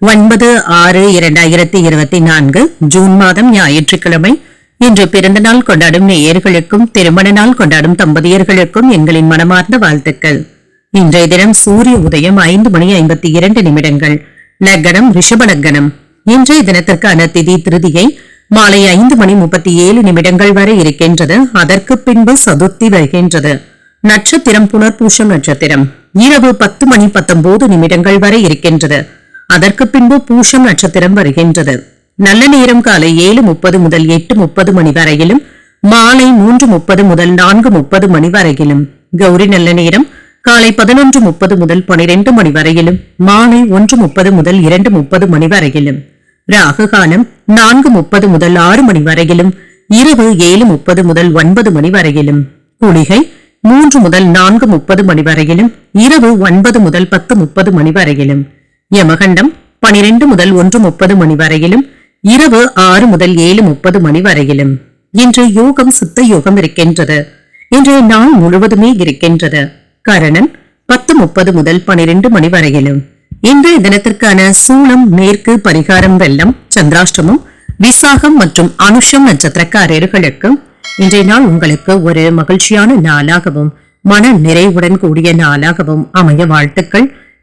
ஒன்பது ஆறு இரண்டாயிரத்தி இருபத்தி நான்கு ஜூன் மாதம் ஞாயிற்றுக்கிழமை. இன்று பிறந்த நாள் கொண்டாடும் நேயர்களுக்கும் திருமண நாள் கொண்டாடும் தம்பதியர்களுக்கும் எங்களின் மனமார்ந்த வாழ்த்துக்கள். இன்றைய தினம் சூரிய உதயம் ஐந்து மணி ஐம்பத்தி இரண்டு நிமிடங்கள். லக்னம் ரிஷப லக்கணம் இன்றைய தினத்திற்கான திதி திருதியை மாலை ஐந்து மணி முப்பத்தி ஏழு நிமிடங்கள் வரை இருக்கின்றது. அதற்கு பின்பு சதுர்த்தி வருகின்றது. நட்சத்திரம் புனர்பூஷம் நட்சத்திரம். இரவு பத்து மணி பத்தொன்பது நிமிடங்கள் வரை இருக்கின்றது. அதற்கு பின்பு பூஷம் நட்சத்திரம் வருகின்றது. நல்ல நேரம் காலை ஏழு முப்பது முதல் எட்டு முப்பது மணி வரையிலும் மாலை மூன்று முப்பது முதல் நான்கு முப்பது மணி வரையிலும் கௌரி நல்ல நேரம் காலை பதினொன்று முப்பது முதல் பனிரெண்டு மணி வரையிலும் மாலை ஒன்று முப்பது முதல் இரண்டு முப்பது மணி வரையிலும் ராகு காலம் நான்கு முப்பது முதல் ஆறு மணி வரையிலும் இரவு ஏழு முப்பது முதல் ஒன்பது மணி வரையிலும் குளிகை மூன்று முதல் நான்கு முப்பது மணி வரையிலும் இரவு ஒன்பது முதல் பத்து முப்பது மணி வரையிலும் யமகண்டம் பனிரெண்டு முதல் ஒன்று முப்பது மணி வரையிலும் இரவு ஆறு முதல் ஏழு முப்பது மணி வரையிலும். இன்று யோகம் சித்த யோகம் இருக்கின்றது. இன்றைய நாள் முழுவதுமே இருக்கின்றது. கரணன் பத்து முப்பது முதல் பனிரெண்டு மணி வரையிலும். இன்றைய தினத்திற்கான சூளம் மேற்கு பரிகாரம் வெள்ளம் சந்திராஷ்டமம் விசாகம் மற்றும் அனுஷம் நட்சத்திரக்காரர்களுக்கு இன்றைய நாள் உங்களுக்கு ஒரு மகிழ்ச்சியான நாளாகவும் மன நிறைவுடன் கூடிய நாளாகவும் அமைய வாழ்த்துக்கள்.